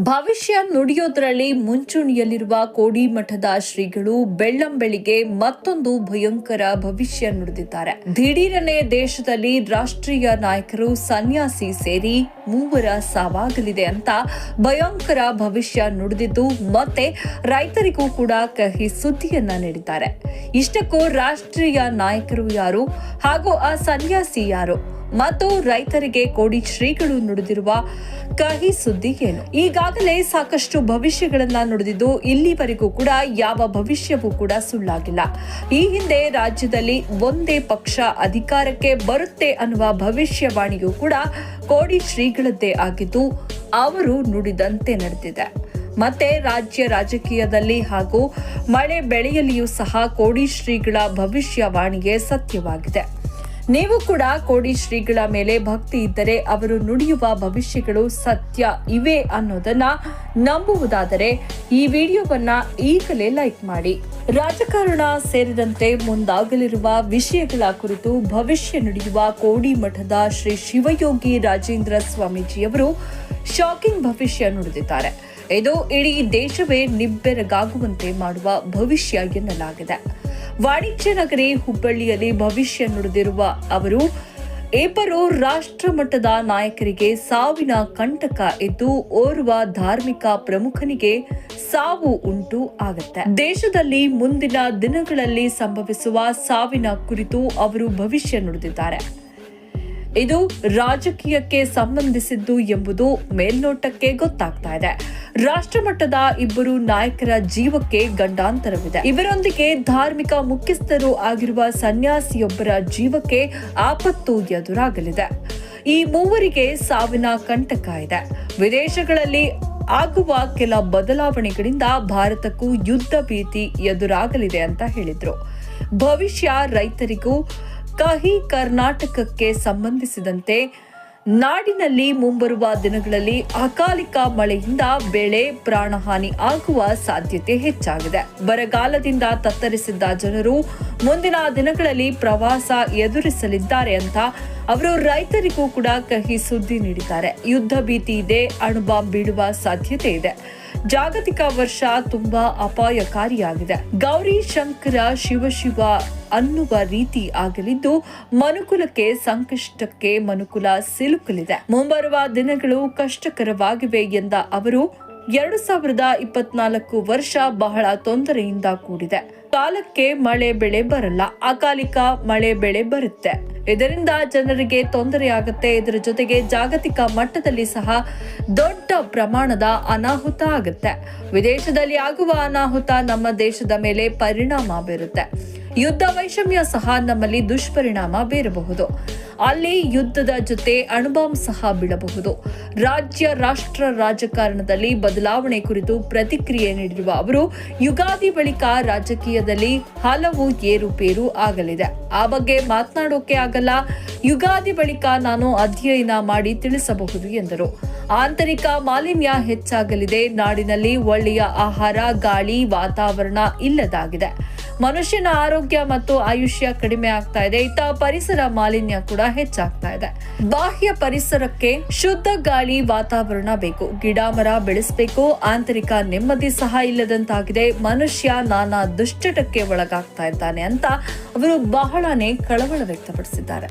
ಭವಿಷ್ಯ ನುಡಿಯೋದ್ರಲ್ಲಿ ಮುಂಚೂಣಿಯಲ್ಲಿರುವ ಕೋಡಿಮಠದ ಶ್ರೀಗಳು ಬೆಳ್ಳಂಬೆಳಿಗ್ಗೆ ಮತ್ತೊಂದು ಭಯಂಕರ ಭವಿಷ್ಯ ನುಡಿದಿದ್ದಾರೆ. ದಿಢೀರನೆ ದೇಶದಲ್ಲಿ ರಾಷ್ಟ್ರೀಯ ನಾಯಕರು ಸನ್ಯಾಸಿ ಸೇರಿ ಮೂವರ ಸಾವಾಗಲಿದೆ ಅಂತ ಭಯಂಕರ ಭವಿಷ್ಯ ನುಡಿದಿದ್ದು ಮತ್ತೆ ರೈತರಿಗೂ ಕೂಡ ಕಹಿ ಸುದ್ದಿಯನ್ನ ನೀಡಿದ್ದಾರೆ. ಇಷ್ಟಕ್ಕೂ ರಾಷ್ಟ್ರೀಯ ನಾಯಕರು ಯಾರು ಹಾಗೂ ಆ ಸನ್ಯಾಸಿ ಯಾರು? ಮತ್ತು ರೈತರಿಗೆ ಕೋಡಿ ಶ್ರೀಗಳು ನುಡಿದಿರುವ ಕಹಿ ಸುದ್ದಿ ಏನು? ಈಗಾಗಲೇ ಸಾಕಷ್ಟು ಭವಿಷ್ಯಗಳನ್ನ ನುಡಿದಿದ್ದು ಇಲ್ಲಿವರೆಗೂ ಕೂಡ ಯಾವ ಭವಿಷ್ಯವೂ ಕೂಡ ಸುಳ್ಳಾಗಿಲ್ಲ. ಈ ಹಿಂದೆ ರಾಜ್ಯದಲ್ಲಿ ಒಂದೇ ಪಕ್ಷ ಅಧಿಕಾರಕ್ಕೆ ಬರುತ್ತೆ ಅನ್ನುವ ಭವಿಷ್ಯವಾಣಿಯೂ ಕೂಡ ಕೋಡಿ ಶ್ರೀಗಳದ್ದೇ ಆಗಿದ್ದು, ಅವರು ನುಡಿದಂತೆ ನಡೆದಿದೆ. ಮತ್ತೆ ರಾಜ್ಯ ರಾಜಕೀಯದಲ್ಲಿ ಹಾಗೂ ಮಳೆ ಬೆಳೆಯಲಿಯೂ ಸಹ ಕೋಡಿ ಶ್ರೀಗಳ ಭವಿಷ್ಯವಾಣಿಗೆ ಸತ್ಯವಾಗಿದೆ. ನೀವು ಕೂಡ ಕೋಡಿ ಶ್ರೀಗಳ ಮೇಲೆ ಭಕ್ತಿ ಇದ್ದರೆ ಅವರು ನುಡಿಯುವ ಭವಿಷ್ಯಗಳು ಸತ್ಯ ಇವೆ ಅನ್ನೋದನ್ನ ನಂಬುವುದಾದರೆ ಈ ವಿಡಿಯೋವನ್ನ ಈಗಲೇ ಲೈಕ್ ಮಾಡಿ. ರಾಜಕಾರಣ ಸೇರಿದಂತೆ ಮುಂದಾಗಲಿರುವ ವಿಷಯಗಳ ಕುರಿತು ಭವಿಷ್ಯ ನುಡಿಯುವ ಕೋಡಿ ಮಠದ ಶ್ರೀ ಶಿವಯೋಗಿ ರಾಜೇಂದ್ರ ಸ್ವಾಮೀಜಿಯವರು ಶಾಕಿಂಗ್ ಭವಿಷ್ಯ ನುಡಿದಿದ್ದಾರೆ. ಇದು ಇಡೀ ದೇಶವೇ ನಿಬ್ಬೆರಗಾಗುವಂತೆ ಮಾಡುವ ಭವಿಷ್ಯ ಎನ್ನಲಾಗಿದೆ. ವಾಣಿಜ್ಯ ನಗರಿ ಹುಬ್ಬಳ್ಳಿಯಲ್ಲಿ ಭವಿಷ್ಯ ನುಡಿದಿರುವ ಅವರು, ಏಪರೋ ರಾಷ್ಟ್ರ ಮಟ್ಟದ ನಾಯಕರಿಗೆ ಸಾವಿನ ಕಂಟಕ ಎದ್ದು ಓರ್ವ ಧಾರ್ಮಿಕ ಪ್ರಮುಖನಿಗೆ ಸಾವು ಉಂಟು ಆಗುತ್ತೆ. ದೇಶದಲ್ಲಿ ಮುಂದಿನ ದಿನಗಳಲ್ಲಿ ಸಂಭವಿಸುವ ಸಾವಿನ ಕುರಿತು ಅವರು ಭವಿಷ್ಯ ನುಡಿದಿದ್ದಾರೆ. ಇದು ರಾಜಕೀಯಕ್ಕೆ ಸಂಬಂಧಿಸಿದ್ದು ಎಂಬುದು ಮೇಲ್ನೋಟಕ್ಕೆ ಗೊತ್ತಾಗ್ತಾ ಇದೆ. ರಾಷ್ಟ್ರಮಟ್ಟದ ಇಬ್ಬರು ನಾಯಕರ ಜೀವಕ್ಕೆ ಗಂಡಾಂತರವಿದೆ. ಇವರೊಂದಿಗೆ ಧಾರ್ಮಿಕ ಮುಖ್ಯಸ್ಥರು ಆಗಿರುವ ಸನ್ಯಾಸಿಯೊಬ್ಬರ ಜೀವಕ್ಕೆ ಆಪತ್ತು ಎದುರಾಗಲಿದೆ. ಈ ಮೂವರಿಗೆ ಸಾವಿನ ಕಂಟಕ ಇದೆ. ವಿದೇಶಗಳಲ್ಲಿ ಆಗುವ ಕೆಲ ಬದಲಾವಣೆಗಳಿಂದ ಭಾರತಕ್ಕೂ ಯುದ್ಧ ಭೀತಿ ಎದುರಾಗಲಿದೆ ಅಂತ ಹೇಳಿದ್ರು. ಭವಿಷ್ಯ ರೈತರಿಗೂ ಕಹಿ ಕರ್ನಾಟಕಕ್ಕೆ ಸಂಬಂಧಿಸಿದಂತೆ ನಾಡಿನಲ್ಲಿ ಮುಂಬರುವ ದಿನಗಳಲ್ಲಿ ಅಕಾಲಿಕ ಮಳೆಯಿಂದ ಬೆಳೆ ಪ್ರಾಣಹಾನಿ ಆಗುವ ಸಾಧ್ಯತೆ ಹೆಚ್ಚಾಗಿದೆ. ಬರಗಾಲದಿಂದ ತತ್ತರಿಸಿದ್ದ ಜನರು ಮುಂದಿನ ದಿನಗಳಲ್ಲಿ ಪ್ರವಾಸ ಎದುರಿಸಲಿದ್ದಾರೆ ಅಂತ ಅವರು ರೈತರಿಗೂ ಕೂಡ ಕಹಿ ಸುದ್ದಿ ನೀಡಿದ್ದಾರೆ. ಯುದ್ಧ ಭೀತಿ ಇದೆ, ಅಣುಬಾಂಬ್ ಬೀಳುವ ಸಾಧ್ಯತೆ ಇದೆ. ಜಾಗತಿಕ ವರ್ಷ ತುಂಬಾ ಅಪಾಯಕಾರಿಯಾಗಿದೆ. ಗೌರಿ ಶಂಕರ ಶಿವಶಿವ ಅನ್ನುವ ರೀತಿ ಆಗಲಿದ್ದು ಮನುಕುಲಕ್ಕೆ ಸಂಕಷ್ಟಕ್ಕೆ ಮನುಕುಲ ಸಿಲುಕಲಿದೆ. ಮುಂಬರುವ ದಿನಗಳು ಕಷ್ಟಕರವಾಗಿವೆ ಎಂದ ಅವರು ಎರಡು ಸಾವಿರದ ಇಪ್ಪತ್ನಾಲ್ಕು ವರ್ಷ ಬಹಳ ತೊಂದರೆಯಿಂದ ಕೂಡಿದೆ. ಕಾಲಕ್ಕೆ ಮಳೆ ಬೆಳೆ ಬರಲ್ಲ. ಅಕಾಲಿಕ ಮಳೆ ಬೆಳೆ ಬರುತ್ತೆ. ಇದರಿಂದ ಜನರಿಗೆ ತೊಂದರೆಯಾಗುತ್ತೆ. ಇದರ ಜೊತೆಗೆ ಜಾಗತಿಕ ಮಟ್ಟದಲ್ಲಿ ಸಹ ದೊಡ್ಡ ಪ್ರಮಾಣದ ಅನಾಹುತ ಆಗುತ್ತೆ. ವಿದೇಶದಲ್ಲಿ ಆಗುವ ಅನಾಹುತ ನಮ್ಮ ದೇಶದ ಮೇಲೆ ಪರಿಣಾಮ ಬೀರುತ್ತೆ. ಯುದ್ಧ ವೈಷಮ್ಯ ಸಹ ನಮ್ಮಲ್ಲಿ ದುಷ್ಪರಿಣಾಮ ಬೀರಬಹುದು. ಅಲ್ಲಿ ಯುದ್ಧದ ಜೊತೆ ಅಣುಬಾಂಬ್ ಸಹ ಬಿಡಬಹುದು ರಾಜ್ಯ, ರಾಷ್ಟ್ರ ರಾಜಕಾರಣದಲ್ಲಿ ಬದಲಾವಣೆ ಕುರಿತು ಪ್ರತಿಕ್ರಿಯೆ ನೀಡಿರುವ ಅವರು, ಯುಗಾದಿ ಬಳಿಕ ರಾಜಕೀಯದಲ್ಲಿ ಹಲವು ಏರುಪೇರು ಆಗಲಿದೆ. ಆ ಬಗ್ಗೆ ಮಾತನಾಡೋಕೆ ಆಗಲ್ಲ. ಯುಗಾದಿ ಬಳಿಕ ನಾನು ಅಧ್ಯಯನ ಮಾಡಿ ತಿಳಿಸಬಹುದು ಎಂದರು. ಆಂತರಿಕ ಮಾಲಿನ್ಯ ಹೆಚ್ಚಾಗಲಿದೆ. ನಾಡಿನಲ್ಲಿ ಒಳ್ಳೆಯ ಆಹಾರ, ಗಾಳಿ, ವಾತಾವರಣ ಇಲ್ಲದಾಗಿದೆ. ಮನುಷ್ಯನ ಆರೋಗ್ಯ ಮತ್ತು ಆಯುಷ್ಯ ಕಡಿಮೆ ಆಗ್ತಾ ಇದೆ. ಇತ್ತ ಪರಿಸರ ಮಾಲಿನ್ಯ ಕೂಡ ಹೆಚ್ಚಾಗ್ತಾ ಇದೆ. ಬಾಹ್ಯ ಪರಿಸರಕ್ಕೆ ಶುದ್ಧ ಗಾಳಿ ವಾತಾವರಣ ಬೇಕು. ಗಿಡ, ಮರ ಬೆಳೆಸಬೇಕು. ಆಂತರಿಕ ನೆಮ್ಮದಿ ಸಹ ಇಲ್ಲದಂತಾಗಿದೆ. ಮನುಷ್ಯ ನಾನಾ ದುಶ್ಚಟಕ್ಕೆ ಒಳಗಾಗ್ತಾ ಇದ್ದಾನೆ ಅಂತ ಅವರು ಬಹಳನೇ ಕಳವಳ ವ್ಯಕ್ತಪಡಿಸಿದ್ದಾರೆ.